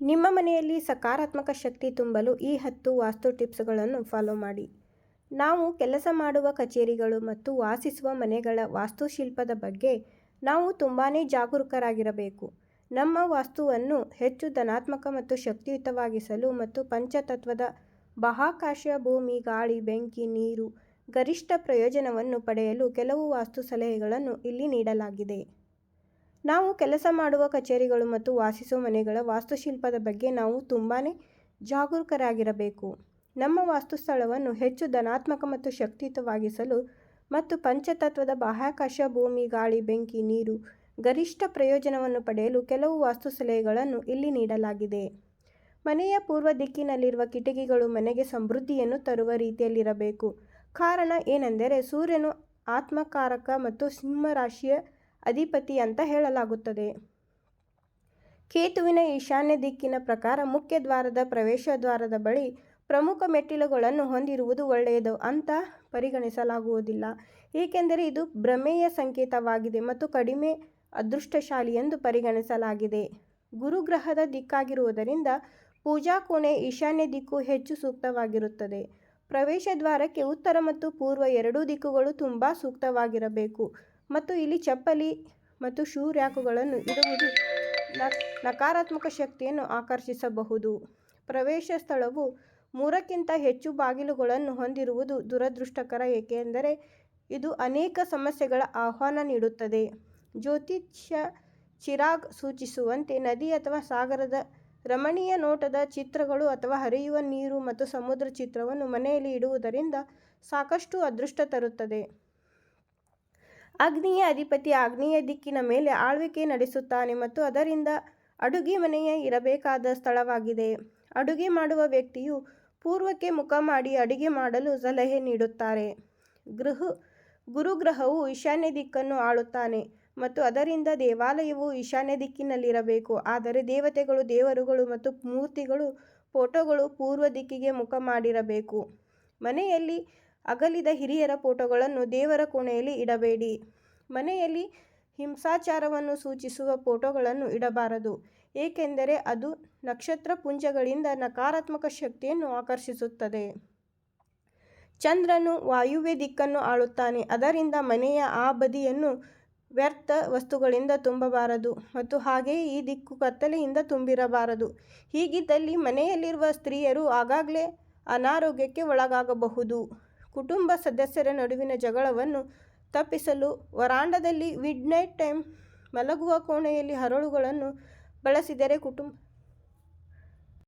ನಿಮ್ಮ ಮನೆಯಲ್ಲಿ ಸಕಾರಾತ್ಮಕ ಶಕ್ತಿ ತುಂಬಲು ಈ ಹತ್ತು ವಾಸ್ತು ಟಿಪ್ಸ್ಗಳನ್ನು ಫಾಲೋ ಮಾಡಿ. ನಾವು ಕೆಲಸ ಮಾಡುವ ಕಚೇರಿಗಳು ಮತ್ತು ವಾಸಿಸುವ ಮನೆಗಳ ವಾಸ್ತುಶಿಲ್ಪದ ಬಗ್ಗೆ ನಾವು ತುಂಬಾ ಜಾಗರೂಕರಾಗಿರಬೇಕು. ನಮ್ಮ ವಾಸ್ತುವನ್ನು ಹೆಚ್ಚು ಧನಾತ್ಮಕ ಮತ್ತು ಶಕ್ತಿಯುತವಾಗಿಸಲು ಮತ್ತು ಪಂಚತತ್ವದ ಬಾಹಾಕಾಶ ಭೂಮಿ, ಗಾಳಿ, ಬೆಂಕಿ, ನೀರು, ಗರಿಷ್ಠ ಪ್ರಯೋಜನವನ್ನು ಪಡೆಯಲು ಕೆಲವು ವಾಸ್ತು ಸಲಹೆಗಳನ್ನು ಇಲ್ಲಿ ನೀಡಲಾಗಿದೆ. ನಾವು ಕೆಲಸ ಮಾಡುವ ಕಚೇರಿಗಳು ಮತ್ತು ವಾಸಿಸುವ ಮನೆಗಳ ವಾಸ್ತುಶಿಲ್ಪದ ಬಗ್ಗೆ ನಾವು ತುಂಬಾ ಜಾಗರೂಕರಾಗಿರಬೇಕು. ನಮ್ಮ ವಾಸ್ತುಸ್ಥಳವನ್ನು ಹೆಚ್ಚು ಧನಾತ್ಮಕ ಮತ್ತು ಶಕ್ತಿಯುತವಾಗಿಸಲು ಮತ್ತು ಪಂಚತತ್ವದ ಬಾಹ್ಯಾಕಾಶ ಭೂಮಿ, ಗಾಳಿ, ಬೆಂಕಿ, ನೀರು, ಗರಿಷ್ಠ ಪ್ರಯೋಜನವನ್ನು ಪಡೆಯಲು ಕೆಲವು ವಾಸ್ತು ಸಲಹೆಗಳನ್ನು ಇಲ್ಲಿ ನೀಡಲಾಗಿದೆ. ಮನೆಯ ಪೂರ್ವ ದಿಕ್ಕಿನಲ್ಲಿರುವ ಕಿಟಕಿಗಳು ಮನೆಗೆ ಸಮೃದ್ಧಿಯನ್ನು ತರುವ ರೀತಿಯಲ್ಲಿರಬೇಕು. ಕಾರಣ ಏನೆಂದರೆ ಸೂರ್ಯನು ಆತ್ಮಕಾರಕ ಮತ್ತು ಸಿಂಹರಾಶಿಯ ಅಧಿಪತಿ ಅಂತ ಹೇಳಲಾಗುತ್ತದೆ. ಕೇತುವಿನ ಈಶಾನ್ಯ ದಿಕ್ಕಿನ ಪ್ರಕಾರ ಮುಖ್ಯ ದ್ವಾರದ ಪ್ರವೇಶ ದ್ವಾರದ ಬಳಿ ಪ್ರಮುಖ ಮೆಟ್ಟಿಲುಗಳನ್ನು ಹೊಂದಿರುವುದು ಒಳ್ಳೆಯದು ಅಂತ ಪರಿಗಣಿಸಲಾಗುವುದಿಲ್ಲ. ಏಕೆಂದರೆ ಇದು ಭ್ರಮೆಯ ಸಂಕೇತವಾಗಿದೆ ಮತ್ತು ಕಡಿಮೆ ಅದೃಷ್ಟಶಾಲಿ ಎಂದು ಪರಿಗಣಿಸಲಾಗಿದೆ. ಗುರುಗ್ರಹದ ದಿಕ್ಕಾಗಿರುವುದರಿಂದ ಪೂಜಾ ಕೋಣೆ ಈಶಾನ್ಯ ದಿಕ್ಕು ಹೆಚ್ಚು ಸೂಕ್ತವಾಗಿರುತ್ತದೆ. ಪ್ರವೇಶ ದ್ವಾರಕ್ಕೆ ಉತ್ತರ ಮತ್ತು ಪೂರ್ವ ಎರಡೂ ದಿಕ್ಕುಗಳು ತುಂಬ ಸೂಕ್ತವಾಗಿರಬೇಕು. ಮತ್ತು ಇಲ್ಲಿ ಚಪ್ಪಲಿ ಮತ್ತು ಶೂ ರ್ಯಾಕುಗಳನ್ನು ಇಡುವುದು ನಕಾರಾತ್ಮಕ ಶಕ್ತಿಯನ್ನು ಆಕರ್ಷಿಸಬಹುದು. ಪ್ರವೇಶ ಸ್ಥಳವು ಮೂರಕ್ಕಿಂತ ಹೆಚ್ಚು ಬಾಗಿಲುಗಳನ್ನು ಹೊಂದಿರುವುದು ದುರದೃಷ್ಟಕರ, ಏಕೆಂದರೆ ಇದು ಅನೇಕ ಸಮಸ್ಯೆಗಳ ಆಹ್ವಾನ ನೀಡುತ್ತದೆ. ಜ್ಯೋತಿಷ್ಯ ಚಿರಾಗ್ ಸೂಚಿಸುವಂತೆ ನದಿ ಅಥವಾ ಸಾಗರದ ರಮಣೀಯ ನೋಟದ ಚಿತ್ರಗಳು ಅಥವಾ ಹರಿಯುವ ನೀರು ಮತ್ತು ಸಮುದ್ರ ಚಿತ್ರವನ್ನು ಮನೆಯಲ್ಲಿ ಇಡುವುದರಿಂದ ಸಾಕಷ್ಟು ಅದೃಷ್ಟ ತರುತ್ತದೆ. ಅಗ್ನಿಯ ಅಧಿಪತಿ ಆಗ್ನೇಯ ದಿಕ್ಕಿನ ಮೇಲೆ ಆಳ್ವಿಕೆ ನಡೆಸುತ್ತಾನೆ ಮತ್ತು ಅದರಿಂದ ಅಡುಗೆ ಮನೆಯ ಇರಬೇಕಾದ ಸ್ಥಳವಾಗಿದೆ. ಅಡುಗೆ ಮಾಡುವ ವ್ಯಕ್ತಿಯು ಪೂರ್ವಕ್ಕೆ ಮುಖ ಮಾಡಿ ಅಡುಗೆ ಮಾಡಲು ಸಲಹೆ ನೀಡುತ್ತಾರೆ. ಗೃಹ, ಗುರುಗ್ರಹವು ಈಶಾನ್ಯ ದಿಕ್ಕನ್ನು ಆಳುತ್ತಾನೆ ಮತ್ತು ಅದರಿಂದ ದೇವಾಲಯವು ಈಶಾನ್ಯ ದಿಕ್ಕಿನಲ್ಲಿರಬೇಕು. ಆದರೆ ದೇವತೆಗಳು, ದೇವರುಗಳು ಮತ್ತು ಮೂರ್ತಿಗಳು, ಫೋಟೋಗಳು ಪೂರ್ವ ದಿಕ್ಕಿಗೆ ಮುಖ ಮಾಡಿರಬೇಕು. ಮನೆಯಲ್ಲಿ ಅಗಲಿದ ಹಿರಿಯರ ಫೋಟೋಗಳನ್ನು ದೇವರ ಕೋಣೆಯಲ್ಲಿ ಇಡಬೇಡಿ. ಮನೆಯಲ್ಲಿ ಹಿಂಸಾಚಾರವನ್ನು ಸೂಚಿಸುವ ಫೋಟೋಗಳನ್ನು ಇಡಬಾರದು. ಏಕೆಂದರೆ ಅದು ನಕ್ಷತ್ರ ಪುಂಜಗಳಿಂದ ನಕಾರಾತ್ಮಕ ಶಕ್ತಿಯನ್ನು ಆಕರ್ಷಿಸುತ್ತದೆ. ಚಂದ್ರನು ವಾಯುವ್ಯ ದಿಕ್ಕನ್ನು ಆಳುತ್ತಾನೆ. ಅದರಿಂದ ಮನೆಯ ಆ ಬದಿಯನ್ನು ವ್ಯರ್ಥ ವಸ್ತುಗಳಿಂದ ತುಂಬಬಾರದು ಮತ್ತು ಹಾಗೆಯೇ ಈ ದಿಕ್ಕು ಕತ್ತಲೆಯಿಂದ ತುಂಬಿರಬಾರದು. ಹೀಗಿದ್ದಲ್ಲಿ ಮನೆಯಲ್ಲಿರುವ ಸ್ತ್ರೀಯರು ಆಗಾಗಲೇ ಅನಾರೋಗ್ಯಕ್ಕೆ ಒಳಗಾಗಬಹುದು. ಕುಟುಂಬ ಸದಸ್ಯರ ನಡುವಿನ ಜಗಳವನ್ನು ತಪ್ಪಿಸಲು ವರಾಂಡದಲ್ಲಿ ಮಿಡ್ನೈಟ್ ಟೈಮ್ ಮಲಗುವ ಕೋಣೆಯಲ್ಲಿ ಹರಳುಗಳನ್ನು ಬಳಸಿದರೆ ಕುಟುಂಬ